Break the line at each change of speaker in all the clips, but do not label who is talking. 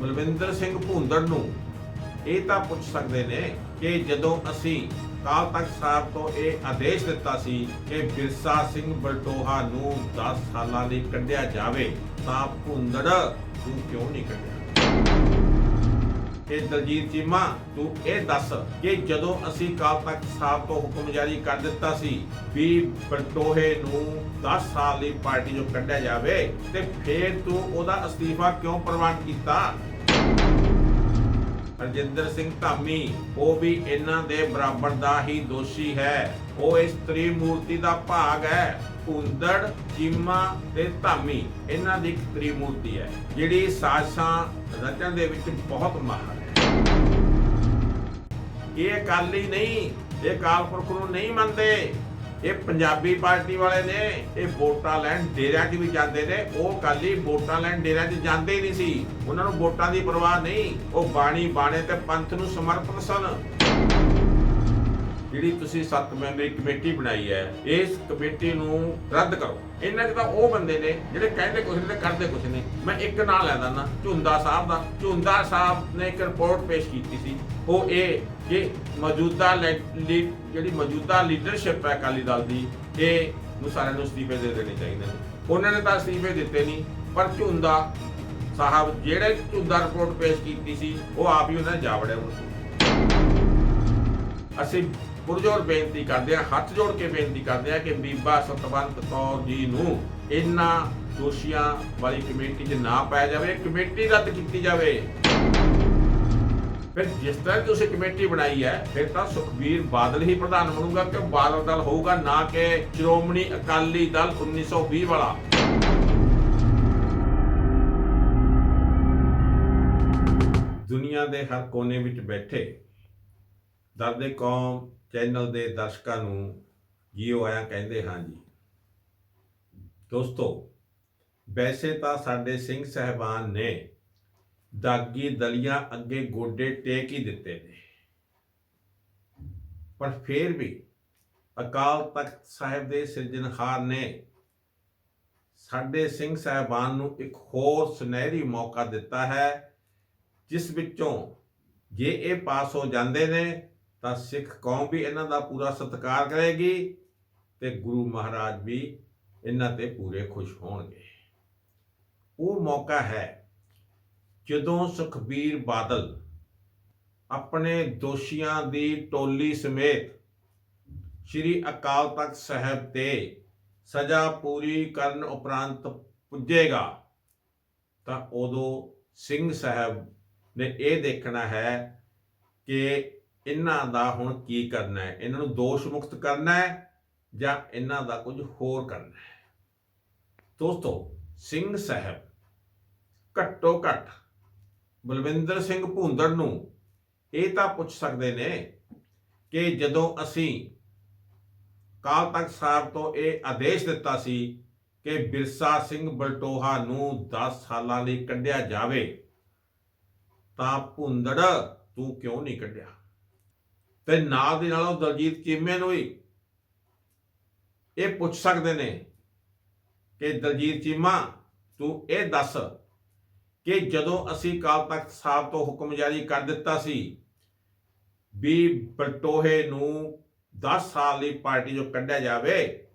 ਬਲਵਿੰਦਰ ਸਿੰਘ ਭੁੰਦੜ ਨੂੰ ਇਹ ਤਾਂ ਪੁੱਛ ਸਕਦੇ ਨੇ ਕਿ ਜਦੋਂ ਅਸੀਂ ਕਾਲ ਤਖਤ ਸਾਹਿਬ ਤੋਂ ਇਹ ਆਦੇਸ਼ ਦਿੱਤਾ ਸੀ ਕਿ ਬਿਰਸਾ ਸਿੰਘ ਬਲਟੋਹਾ ਨੂੰ 10 ਸਾਲਾਂ ਲਈ ਕੱਢਿਆ ਜਾਵੇ, ਤਾਂ ਭੁੰਦੜ ਤੂੰ ਕਿਉਂ ਨਹੀਂ ਕੱਢਿਆ? ਕਿ ਦਲਜੀਤ ਚੀਮਾ, ਤੂੰ ਇਹ ਦੱਸ ਕਿ ਜਦੋਂ ਅਸੀਂ ਕਾਲ ਤਖਤ ਸਾਹਿਬ ਤੋਂ ਹੁਕਮ ਜਾਰੀ ਕਰ ਦਿੱਤਾ ਸੀ ਵੀ ਬਲਟੋਹੇ ਨੂੰ 10 ਸਾਲ ਲਈ ਪਾਰਟੀ ਚੋਂ ਕੱਢਿਆ ਜਾਵੇ, ਤੇ ਫੇਰ ਤੂੰ ਉਹਦਾ ਅਸਤੀਫਾ ਕਿਉਂ ਪ੍ਰਵਾਨ ਕੀਤਾ? ਰਜਿੰਦਰ ਸਿੰਘ ਧਾਮੀ, ਉਹ ਵੀ ਇਹਨਾਂ ਦੇ ਬਰਾਬਰ ਦਾ ਹੀ ਦੋਸ਼ੀ ਹੈ। ਉਹ ਇਸ ਤ੍ਰਿਮੂਰਤੀ ਦਾ ਭਾਗ ਹੈ। ਭੁੰਦੜ, ਚੀਮਾ ਤੇ ਧਾਮੀ, ਇਹਨਾਂ ਦੀ ਇੱਕ ਤ੍ਰਿਮੂਰਤੀ ਹੈ, ਜਿਹੜੀ ਸਾਜ਼ਸਾਂ ਰਚਣ ਦੇ ਵਿੱਚ ਬਹੁਤ ਮਾਹਰ ਹੈ। ਇਹ ਅਕਾਲੀ ਨਹੀਂ, ਇਹ ਅਕਾਲ ਪੁਰਖ ਨੂੰ ਨਹੀਂ ਮੰਨਦੇ। ਇਹ ਪੰਜਾਬੀ ਪਾਰਟੀ ਵਾਲੇ ਨੇ ਇਹ ਵੋਟਾਂ ਲੈਣ ਡੇਰਿਆਂ 'ਚ ਵੀ ਜਾਂਦੇ ਨੇ। ਉਹ ਅਕਾਲੀ ਵੋਟਾਂ ਲੈਣ ਡੇਰਿਆਂ 'ਚ ਜਾਂਦੇ ਹੀ ਨਹੀਂ ਸੀ। ਉਹਨਾਂ ਨੂੰ ਵੋਟਾਂ ਦੀ ਪਰਵਾਹ ਨਹੀਂ। ਉਹ ਬਾਣੀ ਬਾਣੇ ਤੇ ਪੰਥ ਨੂੰ ਸਮਰਪਿਤ ਸਨ। ਜਿਹੜੀ ਤੁਸੀਂ ਸੱਤ ਮੈਂਬਰੀ ਕਮੇਟੀ ਬਣਾਈ ਹੈ, ਇਸ ਕਮੇਟੀ ਨੂੰ ਰੱਦ ਕਰੋ। ਇਹਨਾਂ 'ਚ ਤਾਂ ਉਹ ਬੰਦੇ ਨੇ ਜਿਹੜੇ ਕਹਿੰਦੇ ਕੁਝ ਨੇ ਤੇ ਕਰਦੇ ਕੁਝ ਨੇ ਮੈਂ ਇੱਕ ਨਾਂ ਲੈ ਦਿੰਦਾ, ਝੁੰਦਾ ਸਾਹਿਬ ਦਾ। ਝੁੰਦਾ ਸਾਹਿਬ ਨੇ ਇੱਕ ਰਿਪੋਰਟ ਪੇਸ਼ ਕੀਤੀ ਸੀ। ਉਹ ਇਹ ਕਿ ਮੌਜੂਦਾ ਲੈ- ਲੀ- ਜਿਹੜੀ ਮੌਜੂਦਾ ਲੀਡਰਸ਼ਿਪ ਹੈ ਅਕਾਲੀ ਦਲ ਦੀ, ਇਹ ਨੂੰ ਸਾਰਿਆਂ ਨੂੰ ਅਸਤੀਫੇ ਦੇ ਦੇਣੇ ਚਾਹੀਦੇ ਨੇ। ਉਹਨਾਂ ਨੇ ਤਾਂ ਅਸਤੀਫੇ ਦਿੱਤੇ ਨਹੀਂ, ਪਰ ਝੁੰਦਾ ਸਾਹਿਬ ਜਿਹੜੇ ਝੁੰਦਾ ਰਿਪੋਰਟ ਪੇਸ਼ ਕੀਤੀ ਸੀ, ਉਹ ਆਪ ਹੀ ਉਹਨਾਂ ਨੇ ਜਾ ਵੜਿਆ ਉਹਨੂੰ। ਅਸੀਂ ਪੁਰਜੋਰ ਬੇਨਤੀ ਕਰਦੇ ਹਾਂ, ਹੱਥ ਜੋੜ ਕੇ ਬੇਨਤੀ ਕਰਦੇ ਹਾਂ ਕਿ ਬੀਬਾ ਸਤਵੰਤ ਕੌਰ ਜੀ ਨੂੰ ਇਹਨਾਂ ਦੋਸ਼ੀਆਂ ਵਾਲੀ ਕਮੇਟੀ 'ਚ ਨਾ ਪਾਇਆ ਜਾਵੇ, ਕਮੇਟੀ ਰੱਦ ਕੀਤੀ ਜਾਵੇ। ਫਿਰ ਜਿਸ ਤਰ੍ਹਾਂ ਤੁਸੀਂ ਕਮੇਟੀ ਬਣਾਈ ਹੈ, ਫਿਰ ਤਾਂ ਸੁਖਬੀਰ ਬਾਦਲ ਹੀ ਪ੍ਰਧਾਨ ਬਣੂਗਾ ਕਿ ਬਾਦਲ ਦਲ ਹੋਊਗਾ, ਨਾ ਕਿ ਸ਼੍ਰੋਮਣੀ ਅਕਾਲੀ ਦਲ 1920 ਵਾਲਾ। ਦੁਨੀਆ ਦੇ ਹਰ ਕੋਨੇ ਵਿੱਚ ਬੈਠੇ ਦਰਦੇ ਕੌਮ ਚੈਨਲ ਦੇ ਦਰਸ਼ਕਾਂ ਨੂੰ ਜੀਓ ਆਇਆ ਕਹਿੰਦੇ ਹਾਂ ਜੀ। ਦੋਸਤੋ, ਵੈਸੇ ਤਾਂ ਸਾਡੇ ਸਿੰਘ ਸਹਿਬਾਨ ਨੇ ਦਾਗੀ ਦਲੀਆਂ ਅੱਗੇ ਗੋਡੇ ਟੇਕ ਹੀ ਦਿੱਤੇ ਨੇ। ਪਰ ਫੇਰ ਵੀ ਅਕਾਲ ਤਖਤ ਸਾਹਿਬ ਦੇ ਸਿਰਜਣਹਾਰ ਨੇ ਸਾਡੇ ਸਿੰਘ ਸਹਿਬਾਨ ਨੂੰ ਇੱਕ ਹੋਰ ਸੁਨਹਿਰੀ ਮੌਕਾ ਦਿੱਤਾ ਹੈ, ਜਿਸ ਵਿੱਚੋਂ ਜੇ ਇਹ ਪਾਸ ਹੋ ਜਾਂਦੇ ਨੇ ਤਾਂ ਸਿੱਖ ਕੌਮ ਵੀ ਇਹਨਾਂ ਦਾ ਪੂਰਾ ਸਤਿਕਾਰ ਕਰੇਗੀ ਤੇ ਗੁਰੂ ਮਹਾਰਾਜ ਵੀ ਇਹਨਾਂ ਤੇ ਪੂਰੇ ਖੁਸ਼ ਹੋਣਗੇ। ਉਹ ਮੌਕਾ ਹੈ ਜਦੋਂ ਸੁਖਬੀਰ ਬਾਦਲ ਆਪਣੇ ਦੋਸ਼ੀਆਂ ਦੀ ਟੋਲੀ ਸਮੇਤ ਸ੍ਰੀ ਅਕਾਲ ਤਖਤ ਸਾਹਿਬ ਤੇ ਸਜ਼ਾ ਪੂਰੀ ਕਰਨ ਉਪਰੰਤ ਪੁੱਜੇਗਾ, ਤਾਂ ਉਦੋਂ ਸਿੰਘ ਸਾਹਿਬ ਨੇ ਇਹ ਦੇਖਣਾ ਹੈ ਕਿ ਇਹਨਾਂ ਦਾ ਹੁਣ ਕੀ ਕਰਨਾ ਹੈ? ਇਹਨਾਂ ਨੂੰ ਦੋਸ਼ ਮੁਕਤ ਕਰਨਾ ਹੈ ਜਾਂ ਇਹਨਾਂ ਦਾ ਕੁਝ ਹੋਰ ਕਰਨਾ ਹੈ? ਦੋਸਤੋ, ਸਿੰਘ ਸਾਹਿਬ ਘੱਟੋ ਘੱਟ ਬਲਵਿੰਦਰ ਸਿੰਘ ਭੁੰਦੜ ਨੂੰ ਇਹ ਤਾਂ ਪੁੱਛ ਸਕਦੇ ਨੇ ਕਿ ਜਦੋਂ ਅਸੀਂ ਕਾਲ ਤਖਤ ਸਾਹਿਬ ਤੋਂ ਇਹ ਆਦੇਸ਼ ਦਿੱਤਾ ਸੀ ਕਿ ਬਿਰਸਾ ਸਿੰਘ ਬਲਟੋਹਾ ਨੂੰ 10 ਸਾਲਾਂ ਲਈ ਕੱਢਿਆ ਜਾਵੇ, ਤਾਂ ਭੁੰਦੜ, ਤੂੰ ਕਿਉਂ ਨਹੀਂ ਕੱਢਿਆ? ਤੇ ਨਾਲ ਦੀ ਨਾਲ ਉਹ ਦਲਜੀਤ ਚੀਮੇ ਨੂੰ ਵੀ ਇਹ ਪੁੱਛ ਸਕਦੇ ਨੇ ਕਿ ਦਲਜੀਤ ਚੀਮਾ ਤੂੰ ਇਹ ਦੱਸ ਕਿ ਜਦੋਂ ਅਸੀਂ ਕਾਲ ਤਖਤ ਸਾਹਿਬ ਤੋਂ ਹੁਕਮ ਜਾਰੀ ਕਰ ਦਿੱਤਾ ਸੀ ਵੀ ਬਲਟੋਹੇ ਨੂੰ 10 ਸਾਲ ਲਈ ਪਾਰਟੀ ਚੋਂ ਕੱਢਿਆ ਜਾਵੇ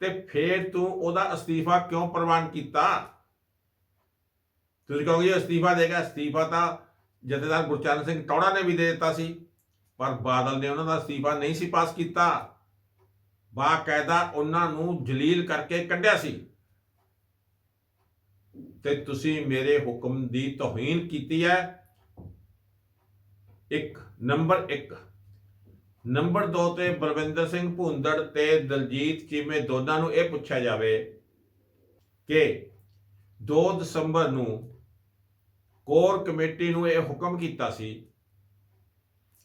ਤੇ ਫੇਰ ਤੂੰ ਉਹਦਾ ਅਸਤੀਫਾ ਕਿਉਂ ਪ੍ਰਵਾਨ ਕੀਤਾ? ਤੁਸੀਂ ਕਹੋਗੇ ਜੀ ਅਸਤੀਫਾ ਦੇਗਾ ਅਸਤੀਫਾ ਤਾਂ ਜਥੇਦਾਰ ਗੁਰਚਰਨ ਸਿੰਘ ਟੌੜਾ ਨੇ ਵੀ ਦੇ ਦਿੱਤਾ ਸੀ। ਪਰ ਬਾਦਲ ਨੇ ਉਹਨਾਂ ਦਾ ਅਸਤੀਫਾ ਨਹੀਂ ਸੀ ਪਾਸ ਕੀਤਾ। ਬਾਕਾਇਦਾ ਉਹਨਾਂ ਨੂੰ ਜਲੀਲ ਕਰਕੇ ਕੱਢਿਆ ਸੀ। ਤੇ ਤੁਸੀਂ ਮੇਰੇ ਹੁਕਮ ਦੀ ਤੋਹੀਨ ਕੀਤੀ ਹੈ। ਇੱਕ, ਨੰਬਰ 1 ਨੰਬਰ 2 ਤੇ ਬਲਵਿੰਦਰ ਸਿੰਘ ਭੁੰਦੜ ਤੇ ਦਲਜੀਤ ਚੀਮੇ ਦੋਨਾਂ ਨੂੰ ਇਹ ਪੁੱਛਿਆ ਜਾਵੇ ਕਿ 2 ਦਸੰਬਰ ਨੂੰ ਕੋਰ ਕਮੇਟੀ ਨੂੰ ਇਹ ਹੁਕਮ ਕੀਤਾ ਸੀ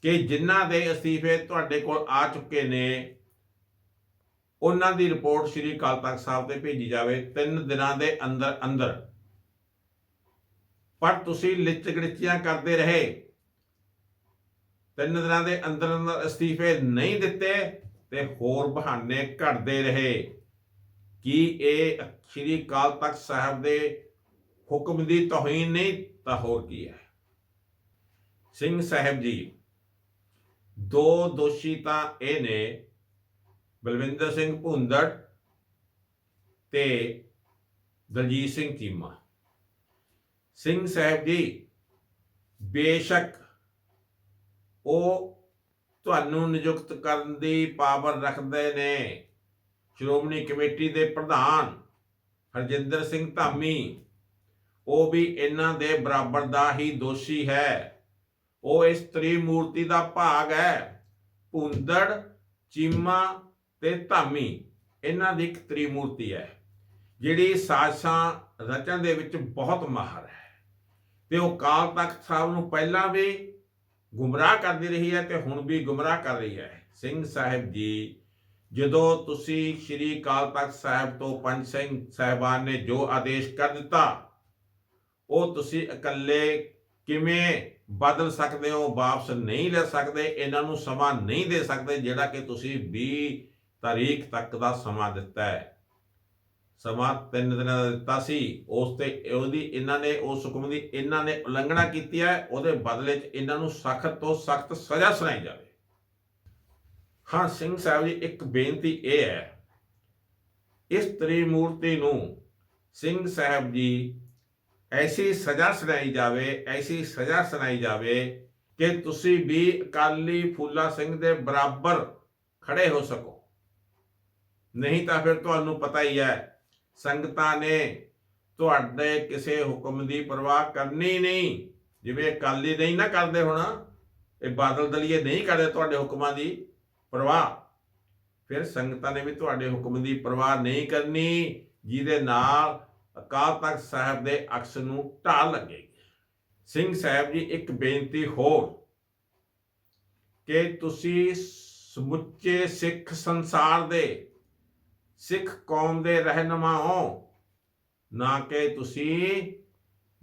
ਕਿ ਜਿਨ੍ਹਾਂ ਦੇ ਅਸਤੀਫੇ ਤੁਹਾਡੇ ਕੋਲ ਆ ਚੁੱਕੇ ਨੇ, ਉਹਨਾਂ ਦੀ ਰਿਪੋਰਟ ਸ੍ਰੀ ਅਕਾਲ ਤਖਤ ਸਾਹਿਬ ਤੇ ਭੇਜੀ ਜਾਵੇ 3 ਦਿਨਾਂ ਦੇ ਅੰਦਰ ਅੰਦਰ। ਪਰ ਤੁਸੀਂ ਲਿਚਗੜਚੀਆਂ ਕਰਦੇ ਰਹੇ। ਤਿੰਨ ਦਿਨਾਂ ਦੇ ਅੰਦਰ ਅੰਦਰ ਅਸਤੀਫੇ ਨਹੀਂ ਦਿੱਤੇ ਤੇ ਹੋਰ ਬਹਾਨੇ ਘੜਦੇ ਰਹੇ। ਕੀ ਇਹ ਸ੍ਰੀ ਅਕਾਲ ਤਖਤ ਸਾਹਿਬ ਦੇ ਹੁਕਮ ਦੀ ਤੋਹੀਨ ਨਹੀਂ, ਤਾਂ ਹੋਰ ਕੀ ਹੈ? ਸਿੰਘ ਸਾਹਿਬ ਜੀ ਦੋ ਦੋਸ਼ੀ ਤਾਂ ਇਹ ਨੇ, ਬਲਵਿੰਦਰ ਸਿੰਘ ਭੁੰਦੜ ਤੇ ਦਲਜੀਤ ਸਿੰਘ ਚੀਮਾ। ਸਿੰਘ ਸਾਹਿਬ ਜੀ, ਬੇਸ਼ੱਕ ਉਹ ਤੁਹਾਨੂੰ ਨਿਯੁਕਤ ਕਰਨ ਦੀ ਪਾਵਰ ਰੱਖਦੇ ਨੇ। ਸ਼੍ਰੋਮਣੀ ਕਮੇਟੀ ਦੇ ਪ੍ਰਧਾਨ ਹਰਜਿੰਦਰ ਸਿੰਘ ਧਾਮੀ, ਉਹ ਵੀ ਇਹਨਾਂ ਦੇ ਬਰਾਬਰ ਦਾ ਹੀ ਦੋਸ਼ੀ ਹੈ। ਉਹ ਇਸ ਤ੍ਰਿਮੂਰਤੀ ਦਾ ਭਾਗ ਹੈ। ਭੁੰਦੜ, ਚੀਮਾ ਤੇ ਧਾਮੀ। ਇਹਨਾਂ ਦੀ ਇੱਕ ਤ੍ਰਿਮੂਰਤੀ ਹੈ, ਜਿਹੜੀ ਸਾਜਾਂ ਰਚਨ ਦੇ ਵਿੱਚ ਬਹੁਤ ਮਾਹਰ ਹੈ। ਤੇ ਉਹ ਕਾਲ ਤਖਤ ਸਾਹਿਬ ਨੂੰ ਪਹਿਲਾਂ ਵੀ ਗੁੰਮਰਾਹ ਕਰਦੀ ਰਹੀ ਹੈ ਤੇ ਹੁਣ ਵੀ ਗੁੰਮਰਾਹ ਕਰ ਰਹੀ ਹੈ। ਸਿੰਘ ਸਾਹਿਬ ਜੀ, ਜਦੋਂ ਤੁਸੀਂ ਸ੍ਰੀ ਕਾਲ ਤਖਤ ਸਾਹਿਬ ਤੋਂ ਪੰਜ ਸਿੰਘ ਸਾਹਿਬਾਨ ਨੇ ਜੋ ਆਦੇਸ਼ ਕਰ ਦਿੱਤਾ, ਉਹ ਤੁਸੀਂ ਇਕੱਲੇ ਕਿਵੇਂ ਬਦਲ ਸਕਦੇ ਹੋ, ਵਾਪਸ ਨਹੀਂ ਲੈ ਸਕਦੇ, ਇਹਨਾਂ ਨੂੰ ਸਮਾਂ ਨਹੀਂ ਦੇ ਸਕਦੇ, ਜਿਹੜਾ ਕਿ ਤੁਸੀਂ 20 ਤਾਰੀਖ ਤੱਕ ਦਾ ਸਮਾਂ ਦਿੱਤਾ ਹੈ। ਸਮਾਂ ਤਿੰਨ ਦਿਨਾਂ ਦਾ ਦਿੱਤਾ ਸੀ। ਉਸ ਤੇ ਉਹਦੀ ਇਹਨਾਂ ਨੇ, ਉਸ ਹੁਕਮ ਦੀ ਇਹਨਾਂ ਨੇ ਉਲੰਘਣਾ ਕੀਤੀ ਹੈ। ਉਹਦੇ ਬਦਲੇ 'ਚ ਇਹਨਾਂ ਨੂੰ ਸਖਤ ਤੋਂ ਸਖਤ ਸਜ਼ਾ ਸੁਣਾਈ ਜਾਵੇ। ਹਾਂ, ਸਿੰਘ ਸਾਹਿਬ ਜੀ, ਇੱਕ ਬੇਨਤੀ ਇਹ ਹੈ। ਇਸ ਤ੍ਰਿਮੂਰਤੀ ਨੂੰ ਸਿੰਘ ਸਾਹਿਬ ਜੀ ਐਸੀ ਸਜ਼ਾ ਸੁਣਾਈ ਜਾਵੇ, ਐਸੀ ਸਜ਼ਾ ਸੁਣਾਈ ਜਾਵੇ ਕਿ ਤੁਸੀਂ ਵੀ ਅਕਾਲੀ ਫੂਲਾ ਸਿੰਘ ਦੇ ਬਰਾਬਰ ਖੜੇ ਹੋ ਸਕੋ। ਨਹੀਂ ਤਾਂ ਫਿਰ ਤੁਹਾਨੂੰ ਪਤਾ ਹੀ ਹੈ, ਸੰਗਤਾਂ ਨੇ ਤੁਹਾਡੇ ਕਿਸੇ ਹੁਕਮ ਦੀ ਪਰਵਾਹ ਕਰਨੀ ਨਹੀਂ। ਜਿਵੇਂ ਅਕਾਲੀ ਨਹੀਂ ਨਾ ਕਰਦੇ ਹੁਣ, ਇਹ ਬਾਦਲ ਦਲੀਏ ਨਹੀਂ ਕਰਦੇ ਤੁਹਾਡੇ ਹੁਕਮਾਂ ਦੀ ਪਰਵਾਹ। ਫਿਰ ਸੰਗਤਾਂ ਨੇ ਵੀ ਤੁਹਾਡੇ ਹੁਕਮ ਦੀ ਪਰਵਾਹ ਨਹੀਂ ਕਰਨੀ, ਜਿਹਦੇ ਨਾਲ ਅਕਾਲ ਤਖਤ ਸਾਹਿਬ ਦੇ ਅਕਸ ਨੂੰ ਢਾਲ ਲੱਗੇਗੀ ਸਿੰਘ ਸਾਹਿਬ ਜੀ, ਇੱਕ ਬੇਨਤੀ ਹੋਰ ਕਿ ਤੁਸੀਂ ਸਮੁੱਚੇ ਸਿੱਖ ਸੰਸਾਰ ਦੇ, ਸਿੱਖ ਕੌਮ ਦੇ ਰਹਿਨਮਾ ਹੋ, ਨਾ ਕਿ ਤੁਸੀਂ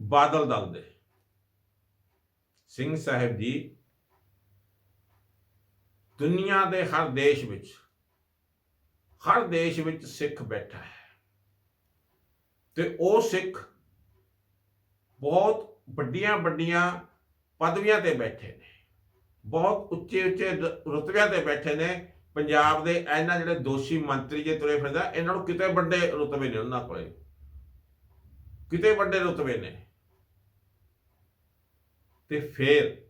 ਬਾਦਲ ਦਲ ਦੇ। ਸਿੰਘ ਸਾਹਿਬ ਜੀ, ਦੁਨੀਆ ਦੇ ਹਰ ਦੇਸ਼ ਵਿੱਚ, ਹਰ ਦੇਸ਼ ਵਿੱਚ ਸਿੱਖ ਬੈਠਾ ਹੈ। ਤੇ ਉਹ ਸਿੱਖ ਬਹੁਤ ਵੱਡੀਆਂ ਵੱਡੀਆਂ ਪਦਵੀਆਂ ਤੇ ਬੈਠੇ ਨੇ। ਬਹੁਤ ਉੱਚੇ ਉੱਚੇ ਰੁਤਬਿਆਂ ਤੇ ਬੈਠੇ ਨੇ। ਪੰਜਾਬ ਦੇ ਇਹਨਾਂ ਜਿਹੜੇ ਦੋਸ਼ੀ ਮੰਤਰੀ ਜੇ ਤੁਰੇ ਫਿਰਦਾ ਇਹਨਾਂ ਨੂੰ ਕਿਤੇ ਵੱਡੇ ਰੁਤਬੇ ਨੇ ਉਹਨਾਂ ਕੋਲੇ। ਕਿਤੇ ਵੱਡੇ ਰੁਤਬੇ ਨੇ। ਤੇ ਫਿਰ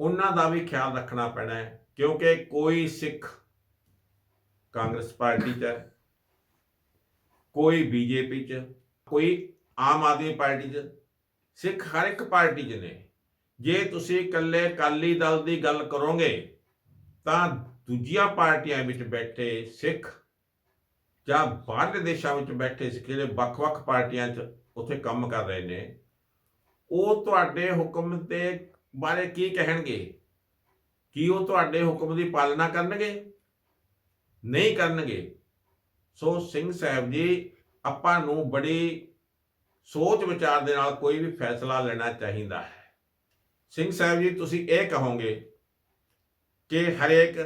ਉਹਨਾਂ ਦਾ ਵੀ ਖਿਆਲ ਰੱਖਣਾ ਪੈਣਾ ਹੈ, ਕਿਉਂਕਿ ਕੋਈ ਸਿੱਖ ਕਾਂਗਰਸ ਪਾਰਟੀ 'ਚ ਹੈ। ਕੋਈ ਬੀਜੇਪੀ 'ਚ, ਕੋਈ ਆਮ ਆਦਮੀ ਪਾਰਟੀ 'ਚ, ਸਿੱਖ ਹਰ ਇੱਕ ਪਾਰਟੀ 'ਚ ਨੇ। ਜੇ ਤੁਸੀਂ ਇਕੱਲੇ ਅਕਾਲੀ ਦਲ ਦੀ ਗੱਲ ਕਰੋਗੇ, ਤਾਂ ਦੂਜੀਆਂ ਪਾਰਟੀਆਂ ਵਿੱਚ ਬੈਠੇ ਸਿੱਖ ਜਾਂ ਬਾਹਰਲੇ ਦੇਸ਼ਾਂ ਵਿੱਚ ਬੈਠੇ ਸਿੱਖ ਜਿਹੜੇ ਵੱਖ-ਵੱਖ ਪਾਰਟੀਆਂ 'ਚ ਉੱਥੇ ਕੰਮ ਕਰ ਰਹੇ ਨੇ, ਉਹ ਤੁਹਾਡੇ ਹੁਕਮ ਦੇ ਬਾਰੇ ਕੀ ਕਹਿਣਗੇ? ਕੀ ਉਹ ਤੁਹਾਡੇ ਹੁਕਮ ਦੀ ਪਾਲਣਾ ਕਰਨਗੇ? ਨਹੀਂ ਕਰਨਗੇ? ਸੋ ਸਿੰਘ ਸਾਹਿਬ ਜੀ, ਆਪਾਂ ਨੂੰ ਬੜੀ ਸੋਚ ਵਿਚਾਰ ਦੇ ਨਾਲ ਕੋਈ ਵੀ ਫੈਸਲਾ ਲੈਣਾ ਚਾਹੀਦਾ ਹੈ। ਸਿੰਘ ਸਾਹਿਬ ਜੀ, ਤੁਸੀਂ ਇਹ ਕਹੋਗੇ ਕਿ ਹਰੇਕ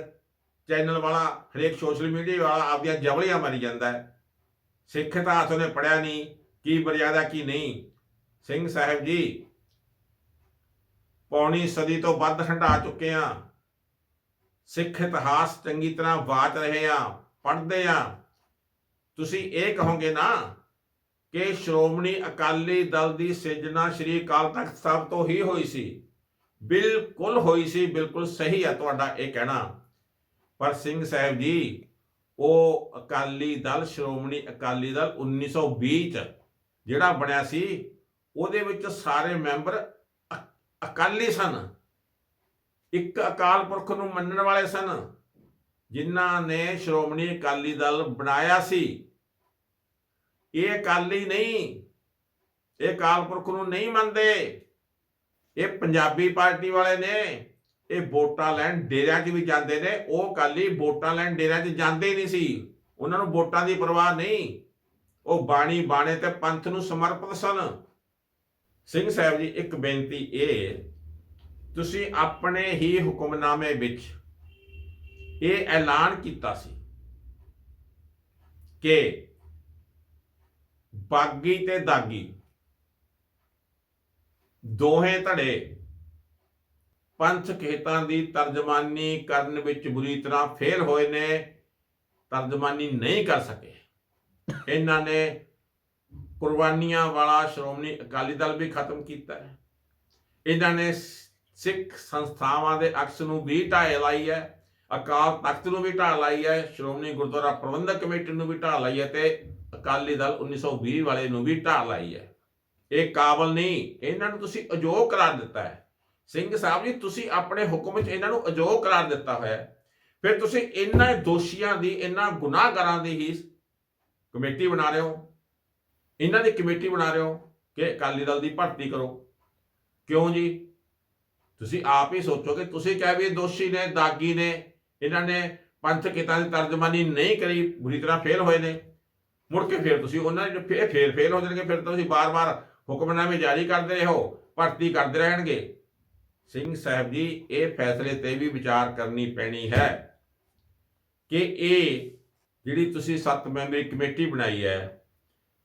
ਚੈਨਲ ਵਾਲਾ, ਹਰੇਕ ਸੋਸ਼ਲ ਮੀਡੀਆ ਵਾਲਾ ਆਪਦੀਆਂ ਜਵਲੀਆਂ ਮਾਰੀ ਜਾਂਦਾ ਹੈ। ਸਿੱਖ ਇਤਿਹਾਸ ਉਹਨੇ ਪੜਿਆ ਨਹੀਂ, ਕੀ ਮਰਿਆਦਾ, ਕੀ ਨਹੀਂ। ਸਿੰਘ ਸਾਹਿਬ ਜੀ, ਪੌਣੀ ਸਦੀ ਤੋਂ ਵੱਧ ਹੰਢਾ ਚੁੱਕੇ ਆ ਸਿੱਖ ਇਤਿਹਾਸ ਚੰਗੀ ਤਰ੍ਹਾਂ ਵਾਚ ਰਹੇ ਆ ਪੜ੍ਹਦੇ ਆ ਤੁਸੀਂ ਇਹ ਕਹੋਗੇ ਨਾ ਕਿ ਸ਼੍ਰੋਮਣੀ ਅਕਾਲੀ ਦਲ ਦੀ ਸਿਰਜਣਾ ਸ੍ਰੀ ਅਕਾਲ ਤਖਤ ਸਾਹਿਬ ਤੋਂ ਹੀ ਹੋਈ ਸੀ। ਬਿਲਕੁਲ ਹੋਈ ਸੀ, ਬਿਲਕੁਲ ਸਹੀ ਹੈ ਤੁਹਾਡਾ ਇਹ ਕਹਿਣਾ। ਪਰ ਸਿੰਘ ਸਾਹਿਬ ਜੀ, ਉਹ ਅਕਾਲੀ ਦਲ, ਸ਼੍ਰੋਮਣੀ ਅਕਾਲੀ ਦਲ 1920 ਚ ਜਿਹੜਾ ਬਣਿਆ ਸੀ, ਉਹਦੇ ਵਿੱਚ ਸਾਰੇ ਮੈਂਬਰ ਅ- ਅਕਾਲੀ ਸਨ। ਇੱਕ ਅਕਾਲ ਪੁਰਖ ਨੂੰ ਮੰਨਣ ਵਾਲੇ ਸਨ, ਜਿਨ੍ਹਾਂ ਨੇ ਸ਼੍ਰੋਮਣੀ ਅਕਾਲੀ ਦਲ ਬਣਾਇਆ ਸੀ। ਇਹ ਅਕਾਲੀ ਨਹੀਂ, ਇਹ ਅਕਾਲ ਪੁਰਖ ਨੂੰ ਨਹੀਂ ਮੰਨਦੇ। ਇਹ ਪੰਜਾਬੀ ਪਾਰਟੀ ਵਾਲੇ ਨੇ, ਇਹ ਵੋਟਾਂ ਲੈਣ ਡੇਰਿਆਂ 'ਚ ਵੀ ਜਾਂਦੇ ਨੇ। ਉਹ ਅਕਾਲੀ ਵੋਟਾਂ ਲੈਣ ਡੇਰਿਆਂ 'ਚ ਜਾਂਦੇ ਨਹੀਂ ਸੀ। ਉਹਨਾਂ ਨੂੰ ਵੋਟਾਂ ਦੀ ਪਰਵਾਹ ਨਹੀਂ। ਉਹ ਬਾਣੀ ਬਾਣੇ ਤੇ ਪੰਥ ਨੂੰ ਸਮਰਪਿਤ ਸਨ। ਸਿੰਘ ਸਾਹਿਬ ਜੀ, ਇੱਕ ਬੇਨਤੀ ਇਹ ਤੁਸੀਂ ਆਪਣੇ ਹੀ ਹੁਕਮਨਾਮੇ ਵਿੱਚ ਇਹ ਐਲਾਨ ਕੀਤਾ ਸੀ ਕਿ ਬਾਗੀ ਤੇ ਦਾਗੀ। ਦੋਹੇ ਧੜੇ। ਪੰਥ ਖੇਤਾਂ ਦੀ ਤਰਜਮਾਨੀ ਕਰਨ ਵਿੱਚ ਬੁਰੀ ਤਰ੍ਹਾਂ ਫੇਲ ਹੋਏ ਨੇ, ਤਰਜਮਾਨੀ ਨਹੀਂ ਕਰ ਸਕੇ। ਇਹਨਾਂ ਨੇ ਕੁਰਬਾਨੀਆਂ ਵਾਲਾ ਸ਼੍ਰੋਮਣੀ ਅਕਾਲੀ ਦਲ ਵੀ ਖਤਮ ਕੀਤਾ ਹੈ। ਇਹਨਾਂ ਨੇ ਸਿੱਖ ਸੰਸਥਾਵਾਂ ਦੇ ਅਕਸ ਨੂੰ ਵੀ ਢਾਹ ਲਾਈ ਹੈ, ਅਕਾਲ ਤਖਤ ਨੂੰ ਵੀ ਢਾਹ ਲਾਈ ਹੈ, ਸ਼੍ਰੋਮਣੀ ਗੁਰਦੁਆਰਾ ਪ੍ਰਬੰਧਕ ਕਮੇਟੀ ਨੂੰ ਵੀ ਢਾਹ ਲਾਈ ਹੈ ਤੇ ਅਕਾਲੀ ਦਲ 1920 ਵਾਲੇ ਨੂੰ ਵੀ ਢਾਹ ਲਾਈ ਹੈ। ਇਹ ਕਾਬਲ ਨਹੀਂ, ਇਹਨਾਂ ਨੂੰ ਤੁਸੀਂ ਅਜੋਗ ਕਰਾਰ ਦਿੱਤਾ ਹੈ। ਸਿੰਘ ਸਾਹਿਬ ਜੀ, ਤੁਸੀਂ ਆਪਣੇ ਹੁਕਮ 'ਚ ਇਹਨਾਂ ਨੂੰ ਅਜੋਗ ਕਰਾਰ ਦਿੱਤਾ ਹੋਇਆ ਹੈ। ਫਿਰ ਤੁਸੀਂ ਇਹਨਾਂ ਦੋਸ਼ੀਆਂ ਦੀ, ਇਹਨਾਂ ਗੁਨਾਹਗਾਰਾਂ ਦੀ ਹੀ ਕਮੇਟੀ ਬਣਾ ਰਹੇ ਹੋ। ਇਹਨਾਂ ਦੀ ਕਮੇਟੀ ਬਣਾ ਰਹੇ ਹੋ ਕਿ ਅਕਾਲੀ ਦਲ ਦੀ ਭਰਤੀ ਕਰੋ। ਕਿਉਂ ਜੀ? ਤੁਸੀਂ ਆਪ ਹੀ ਸੋਚੋ ਕਿ ਤੁਸੀਂ ਕਹਿ ਵੀ ਇਹ ਦੋਸ਼ੀ ਨੇ, ਦਾਗੀ ਨੇ, ਇਹਨਾਂ ਨੇ ਪੰਥ ਕਿਤਾਂ ਦੀ ਤਰਜਮਾਨੀ ਨਹੀਂ ਕਰੀ, ਬੁਰੀ ਤਰ੍ਹਾਂ ਫੇਲ ਹੋਏ ਨੇ। ਮੁੜ ਕੇ ਫਿਰ ਤੁਸੀਂ ਉਹਨਾਂ ਦੇ ਫੇਰ ਫੇਰ ਫੇਲ ਹੋ ਜਾਣਗੇ, ਫਿਰ ਤੁਸੀਂ ਬਾਰ-ਬਾਰ ਹੁਕਮਨਾਮੇ ਜਾਰੀ ਕਰਦੇ ਰਹੋ, ਭਰਤੀ ਕਰਦੇ ਰਹਿਣਗੇ। ਸਿੰਘ ਸਾਹਿਬ ਜੀ, ਇਹ ਫੈਸਲੇ ਤੇ ਵੀ ਵਿਚਾਰ ਕਰਨੀ ਪੈਣੀ ਹੈ ਕਿ ਇਹ ਜਿਹੜੀ ਤੁਸੀਂ ਸੱਤ ਮੈਂਬਰੀ ਕਮੇਟੀ ਬਣਾਈ ਹੈ,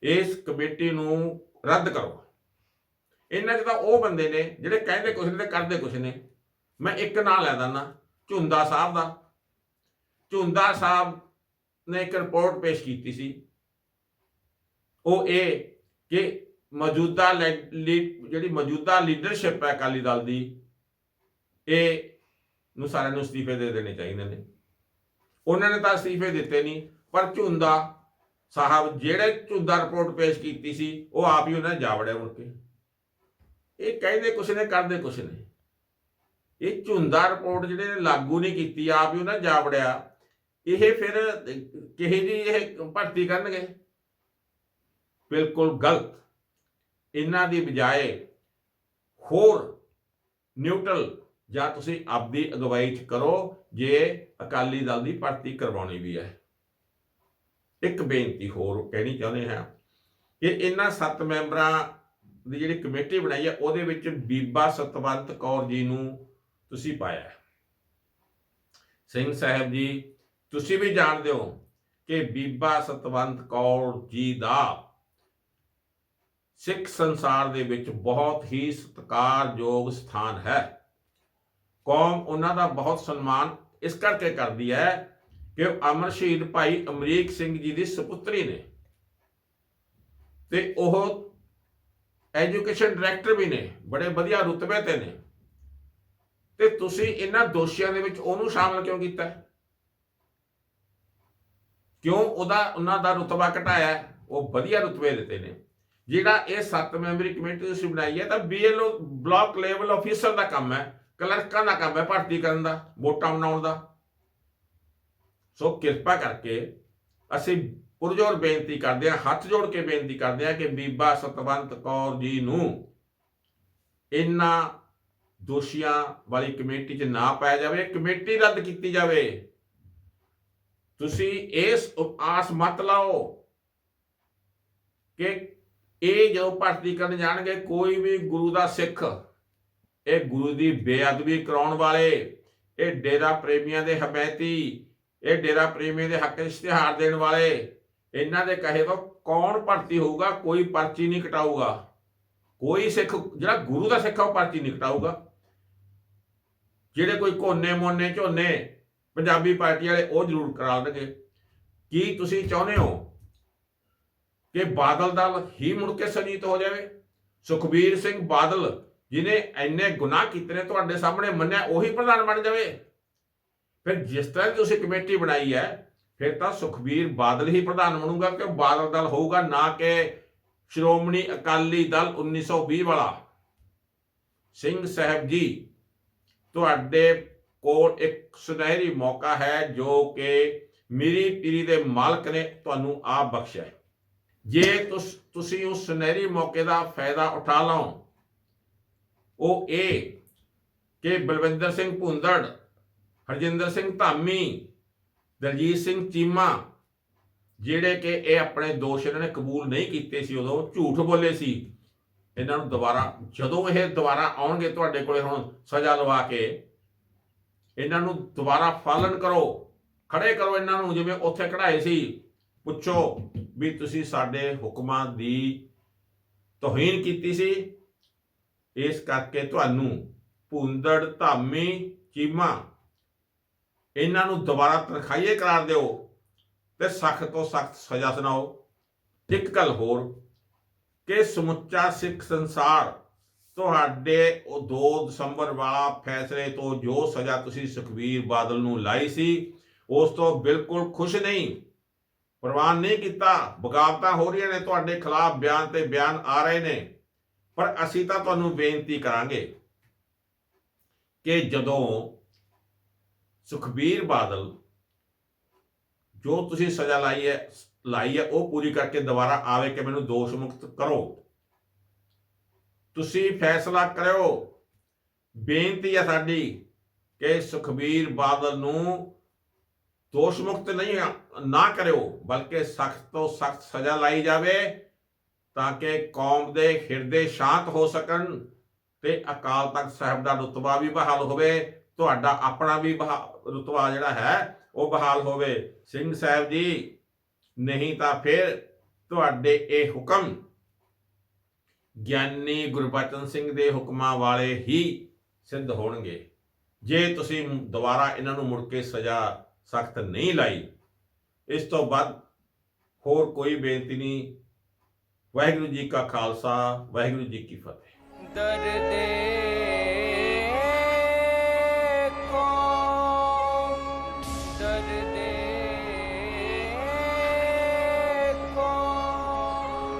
ਇਸ ਕਮੇਟੀ ਨੂੰ ਰੱਦ ਕਰੋ। ਇਹਨਾਂ 'ਚ ਤਾਂ ਉਹ ਬੰਦੇ ਨੇ ਜਿਹੜੇ ਕਹਿੰਦੇ ਕੁਛ ਨੇ ਤੇ ਕਰਦੇ ਕੁਛ ਨੇ ਮੈਂ ਇੱਕ ਨਾਂ ਲੈ ਦਿੰਦਾ, ਝੁੰਦਾ ਸਾਹਿਬ ਦਾ। ਝੁੰਦਾ ਸਾਹਿਬ ਨੇ ਇੱਕ ਰਿਪੋਰਟ ਪੇਸ਼ ਕੀਤੀ ਸੀ। ਉਹ ਇਹ ਕਿ ਮੌਜੂਦਾ ਲੈ- ਲੀ- ਜਿਹੜੀ ਮੌਜੂਦਾ ਲੀਡਰਸ਼ਿਪ ਹੈ ਅਕਾਲੀ ਦਲ ਦੀ, ਇਹ ਨੂੰ ਸਾਰਿਆਂ ਨੂੰ ਅਸਤੀਫੇ ਦੇ ਦੇਣੇ ਚਾਹੀਦੇ ਨੇ। ਉਹਨਾਂ ਨੇ ਤਾਂ ਅਸਤੀਫੇ ਦਿੱਤੇ ਨਹੀਂ, ਪਰ ਝੁੰਦਾ ਸਾਹਿਬ ਜਿਹੜੇ ਝੁੰਦਾ ਰਿਪੋਰਟ ਪੇਸ਼ ਕੀਤੀ ਸੀ, ਉਹ ਆਪ ਹੀ ਉਹਨਾਂ ਨੇ ਜਾਵੜਿਆ ਮੁੜ ਕੇ। ਇਹ ਕਹਿੰਦੇ ਕੁਛ ਨੇ, ਕਰਦੇ ਕੁਛ ਨੇ। ਇਹ ਝੁੰਦਾ ਰਿਪੋਰਟ ਜਿਹੜੇ ਨੇ ਲਾਗੂ ਨਹੀਂ ਕੀਤੀ, ਆਪ ਹੀ ਉਹਨਾਂ ਜਾਵੜਿਆ ਇਹ ਫਿਰ ਕਿਹੇ ਜੀ ਇਹ ਭਰਤੀ ਕਰਨਗੇ? ਬਿਲਕੁਲ ਗਲਤ। ਇਹਨਾਂ ਦੀ ਬਜਾਏ ਹੋਰ ਨਿਊਟਰਲ ਜਾਂ ਤੁਸੀਂ ਆਪਦੀ ਅਗਵਾਈ ਚ ਕਰੋ, ਜੇ ਅਕਾਲੀ ਦਲ ਦੀ ਭਰਤੀ ਕਰਵਾਉਣੀ ਵੀ ਹੈ। ਇੱਕ ਬੇਨਤੀ ਹੋਰ ਕਹਿਣੀ ਚਾਹੁੰਦੇ ਹਾਂ ਕਿ ਇਹਨਾਂ ਸੱਤ ਮੈਂਬਰਾਂ ਦੀ ਜਿਹੜੀ ਕਮੇਟੀ ਬਣਾਈ ਹੈ, ਉਹਦੇ ਵਿੱਚ ਬੀਬਾ ਸਤਵੰਤ ਕੌਰ ਜੀ ਨੂੰ ਤੁਸੀਂ ਪਾਇਆ ਸਿੰਘ ਸਾਹਿਬ ਜੀ, ਤੁਸੀਂ ਵੀ ਜਾਣਦੇ ਹੋ ਕਿ ਬੀਬਾ ਸਤਵੰਤ ਕੌਰ ਜੀ ਦਾ ਸਿੱਖ ਸੰਸਾਰ ਦੇ ਵਿੱਚ ਬਹੁਤ ਹੀ ਸਤਿਕਾਰਯੋਗ ਸਥਾਨ ਹੈ। ਕੌਮ ਉਹਨਾਂ ਦਾ ਬਹੁਤ ਸਨਮਾਨ ਇਸ ਕਰਕੇ ਕਰਦੀ ਹੈ ਕਿ ਅਮਰ ਸ਼ਹੀਦ ਭਾਈ ਅਮਰੀਕ ਸਿੰਘ ਜੀ ਦੀ ਸੁਪੁੱਤਰੀ ਨੇ ਤੇ ਉਹ ਐਜੂਕੇਸ਼ਨ ਡਾਇਰੈਕਟਰ ਵੀ ਨੇ, ਬੜੇ ਵਧੀਆ ਰੁਤਬੇ ਤੇ ਨੇ। ਤੇ ਤੁਸੀਂ ਇਹਨਾਂ ਦੋਸ਼ੀਆਂ ਦੇ ਵਿੱਚ ਉਹਨੂੰ ਸ਼ਾਮਲ ਕਿਉਂ ਕੀਤਾ? ਕਿਉਂ ਉਹਦਾ, ਉਹਨਾਂ ਦਾ ਰੁਤਬਾ ਘਟਾਇਆ? ਉਹ ਵਧੀਆ ਰੁਤਬੇ ਦਿੱਤੇ ਨੇ। ਜਿਹੜਾ ਇਹ ਸੱਤ ਮੈਂਬਰੀ ਕਮੇਟੀ ਤੁਸੀਂ ਬਣਾਈ ਹੈ ਤਾਂ ਬੀਐਲਓ ਬਲਾਕ ਲੈਵਲ ਆਫੀਸਰ ਦਾ ਕੰਮ ਹੈ, ਕਲਰਕਾਂ ਦਾ ਕੰਮ ਹੈ ਭਰਤੀ ਕਰਨ ਦਾ, ਵੋਟਾਂ ਬਣਾਉਣ ਦਾ। ਸੋ ਕਿਰਪਾ ਕਰਕੇ ਅਸੀਂ ਪੁਰਜੋਰ ਬੇਨਤੀ ਕਰਦੇ ਹਾਂ, ਹੱਥ ਜੋੜ ਕੇ ਬੇਨਤੀ ਕਰਦੇ ਹਾਂ ਕਿ ਬੀਬਾ ਸਤਵੰਤ ਕੌਰ ਜੀ ਨੂੰ ਇਹਨਾਂ ਦੋਸ਼ੀਆਂ ਵਾਲੀ ਕਮੇਟੀ 'ਚ ਨਾ ਪਾਇਆ ਜਾਵੇ, ਕਮੇਟੀ ਰੱਦ ਕੀਤੀ ਜਾਵੇ। ਤੁਸੀਂ ਇਸ ਆਸ ਮਤ ਲਾਓ ਕਿ ਇਹ ਜਦੋਂ ਭਰਤੀ ਕਰਨ ਜਾਣਗੇ, ਕੋਈ ਵੀ ਗੁਰੂ ਦਾ ਸਿੱਖ, ਇਹ ਗੁਰੂ ਦੀ ਬੇਅਦਬੀ ਕਰਾਉਣ ਵਾਲੇ, ਇਹ ਡੇਰਾ ਪ੍ਰੇਮੀਆਂ ਦੇ ਹਮਾਇਤੀ ਇਹ ਡੇਰਾ ਪ੍ਰੇਮੀਆਂ ਦੇ ਹੱਕ ਇਸ਼ਤਿਹਾਰ ਦੇਣ ਵਾਲੇ, ਇਹਨਾਂ ਦੇ ਕਹੇ ਤੋਂ ਕੌਣ ਭਰਤੀ ਹੋਊਗਾ? ਕੋਈ ਪਰਚੀ ਨਹੀਂ ਕਟਾਊਗਾ। ਕੋਈ ਸਿੱਖ, ਜਿਹੜਾ ਗੁਰੂ ਦਾ ਸਿੱਖ ਆ, ਉਹ ਪਰਚੀ ਨਹੀਂ ਕਟਾਊਗਾ। ਜਿਹੜੇ ਕੋਈ ਕੋਨੇ ਮੋਨੇ ਝੋਨੇ ਪੰਜਾਬੀ ਪਾਰਟੀ ਵਾਲੇ, ਉਹ ਜ਼ਰੂਰ ਕਰਾ ਦੇਣਗੇ। ਕੀ ਤੁਸੀਂ ਚਾਹੁੰਦੇ ਹੋ ਕਿ ਬਾਦਲ ਦਲ ਹੀ ਮੁੜ ਕੇ ਸੰਜੀਤ ਹੋ ਜਾਵੇ? ਸੁਖਬੀਰ ਸਿੰਘ ਬਾਦਲ ਜਿਨੇ ਇੰਨੇ ਗੁਨਾਹ ਕੀਤੇ ਨੇ ਤੁਹਾਡੇ ਸਾਹਮਣੇ, ਮੰਨਿਆ ਉਹੀ ਪ੍ਰਧਾਨ ਬਣ ਜਾਵੇ? ਫਿਰ ਜਿਸ ਤਰ੍ਹਾਂ ਦੀ ਤੁਸੀਂ ਕਮੇਟੀ ਬਣਾਈ ਹੈ, ਫਿਰ ਤਾਂ ਸੁਖਬੀਰ ਬਾਦਲ ਹੀ ਪ੍ਰਧਾਨ ਬਣੂਗਾ ਕਿ ਬਾਦਲ ਦਲ ਹੋਊਗਾ, ਨਾ ਕਿ ਸ਼੍ਰੋਮਣੀ ਅਕਾਲੀ ਦਲ 1920 ਵਾਲਾ। ਸਿੰਘ ਸਾਹਿਬ ਜੀ, ਤੁਹਾਡੇ ਕੋਲ ਇੱਕ ਸੁਨਹਿਰੀ ਮੌਕਾ ਹੈ ਜੋ ਕਿ ਮੇਰੀ ਪੀਰੀ ਦੇ ਮਾਲਕ ਨੇ ਤੁਹਾਨੂੰ ਆਪ ਬਖਸ਼ਿਆ ਜੇ ਤੁਸ- ਤੁਸੀਂ ਉਸ ਸੁਨਹਿਰੀ ਮੌਕੇ ਦਾ ਫਾਇਦਾ ਉਠਾ ਲਓ, ਉਹ ਇਹ ਕਿ ਬਲਵਿੰਦਰ ਸਿੰਘ ਭੁੰਦੜ, ਹਰਜਿੰਦਰ ਸਿੰਘ ਧਾਮੀ, ਦਲਜੀਤ ਸਿੰਘ ਚੀਮਾ, ਜਿਹੜੇ ਕਿ ਇਹ ਆਪਣੇ ਦੋਸ਼ ਇਹਨਾਂ ਨੇ ਕਬੂਲ ਨਹੀਂ ਕੀਤੇ ਸੀ ਉਦੋਂ ਝੂਠ ਬੋਲੇ ਸੀ। ਇਹਨਾਂ ਨੂੰ ਦੁਬਾਰਾ, ਜਦੋਂ ਇਹ ਦੁਬਾਰਾ ਆਉਣਗੇ ਤੁਹਾਡੇ ਕੋਲੇ ਹੁਣ ਸਜ਼ਾ ਲਵਾ ਕੇ, ਇਹਨਾਂ ਨੂੰ ਦੁਬਾਰਾ ਫਾਲਣ ਕਰੋ, ਖੜੇ ਕਰੋ ਇਹਨਾਂ ਨੂੰ, ਜਿਵੇਂ ਉੱਥੇ ਕਢਾਏ ਸੀ, ਪੁੱਛੋ। ਵੀ ਤੁਸੀਂ ਸਾਡੇ ਹੁਕਮਾਂ ਦੀ ਤੋਹੀਨ ਕੀਤੀ ਸੀ। ਇਸ ਕਰਕੇ ਤੁਹਾਨੂੰ ਭੁੰਦੜ, ਧਾਮੀ, ਚੀਮਾ, ਇਹਨਾਂ ਨੂੰ ਦੁਬਾਰਾ ਤਨਖਾਹੀਏ ਕਰਾਰ ਦਿਓ ਤੇ ਸਖਤ ਤੋਂ ਸਖਤ ਸਜ਼ਾ ਸੁਣਾਓ। ਇੱਕ ਗੱਲ ਹੋਰ ਕਿ ਸਮੁੱਚਾ ਸਿੱਖ ਸੰਸਾਰ ਤੁਹਾਡੇ ਉਹ 2 ਦਸੰਬਰ ਵਾਲਾ ਫੈਸਲੇ ਤੋਂ ਜੋ ਸਜ਼ਾ ਤੁਸੀਂ ਸੁਖਬੀਰ ਬਾਦਲ ਨੂੰ ਲਾਈ ਸੀ, ਉਸ ਤੋਂ ਬਿਲਕੁਲ ਖੁਸ਼ ਨਹੀਂ। ਪ੍ਰਵਾਨ ਨਹੀਂ ਕੀਤਾ, ਬਗਾਵਤਾਂ ਹੋ ਰਹੀਆਂ ਨੇ, ਤੁਹਾਡੇ ਖਿਲਾਫ ਬਿਆਨ ਤੇ ਬਿਆਨ ਆ ਰਹੇ ਨੇ। ਪਰ ਅਸੀਂ ਤਾਂ ਤੁਹਾਨੂੰ ਬੇਨਤੀ ਕਰਾਂਗੇ ਕਿ ਜਦੋਂ ਸੁਖਬੀਰ ਬਾਦਲ ਜੋ ਤੁਸੀਂ ਸਜ਼ਾ ਲਾਈ ਹੈ ਲਾਈ ਹੈ, ਉਹ ਪੂਰੀ ਕਰਕੇ ਦੁਬਾਰਾ ਆਵੇ ਕਿ ਮੈਨੂੰ ਦੋਸ਼ ਮੁਕਤ ਕਰੋ। ਤੁਸੀਂ ਫੈਸਲਾ ਕਰਿਓ। ਬੇਨਤੀ ਹੈ ਸਾਡੀ ਕਿ ਸੁਖਬੀਰ ਬਾਦਲ ਨੂੰ ਦੋਸ਼ ਮੁਕਤ ਨਹੀਂ ਨਾ ਕਰਿਓ, ਬਲਕਿ ਸਖਤ ਤੋਂ ਸਖਤ ਸਜ਼ਾ ਲਾਈ ਜਾਵੇ, ਤਾਂ ਕਿ ਕੌਮ ਦੇ ਹਿਰਦੇ ਸ਼ਾਂਤ ਹੋ ਸਕਣ ਤੇ ਅਕਾਲ ਤਖਤ ਸਾਹਿਬ ਦਾ ਰੁਤਬਾ ਵੀ ਬਹਾਲ ਹੋਵੇ, ਤੁਹਾਡਾ ਆਪਣਾ ਵੀ ਬਹਾ- ਰੁਤਬਾ ਜਿਹੜਾ ਹੈ, ਉਹ ਬਹਾਲ ਹੋਵੇ। ਸਿੰਘ ਸਾਹਿਬ ਜੀ, ਨਹੀਂ ਤਾਂ ਫਿਰ ਤੁਹਾਡੇ ਇਹ ਹੁਕਮ ਗਿਆਨੀ ਗੁਰਬਚਨ ਸਿੰਘ ਦੇ ਹੁਕਮਾਂ ਵਾਲੇ ਹੀ ਸਿੱਧ ਹੋਣਗੇ। ਜੇ ਤੁਸੀਂ ਦੁਬਾਰਾ ਇਹਨਾਂ ਨੂੰ ਮੁੜ ਕੇ ਸਜ਼ਾ ਸਖਤ ਨਹੀਂ ਲਾਈ। ਇਸ ਤੋਂ ਬਾਅਦ ਹੋਰ ਕੋਈ ਬੇਨਤੀ ਨਹੀਂ। ਵਾਹਿਗੁਰੂ ਜੀ ਕਾ ਖਾਲਸਾ ਵਾਹਿਗੁਰੂ ਜੀ ਕੀ ਫਤਿਹ।
ਦਰਦੇ ਕੋ ਦਰਦੇ ਕੋ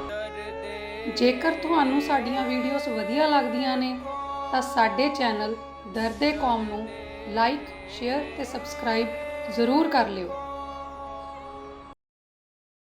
ਦਰਦੇ
ਜੇਕਰ ਤੁਹਾਨੂੰ ਸਾਡੀਆਂ ਵੀਡੀਓਜ਼ ਵਧੀਆ ਲੱਗਦੀਆਂ ਨੇ ਤਾਂ ਸਾਡੇ ਚੈਨਲ ਦਰਦੇ ਕੌਮ ਨੂੰ ਲਾਈਕ ਸ਼ੇਅਰ ਤੇ ਸਬਸਕ੍ਰਾਈਬ ਜ਼ਰੂਰ ਕਰ ਲਿਓ।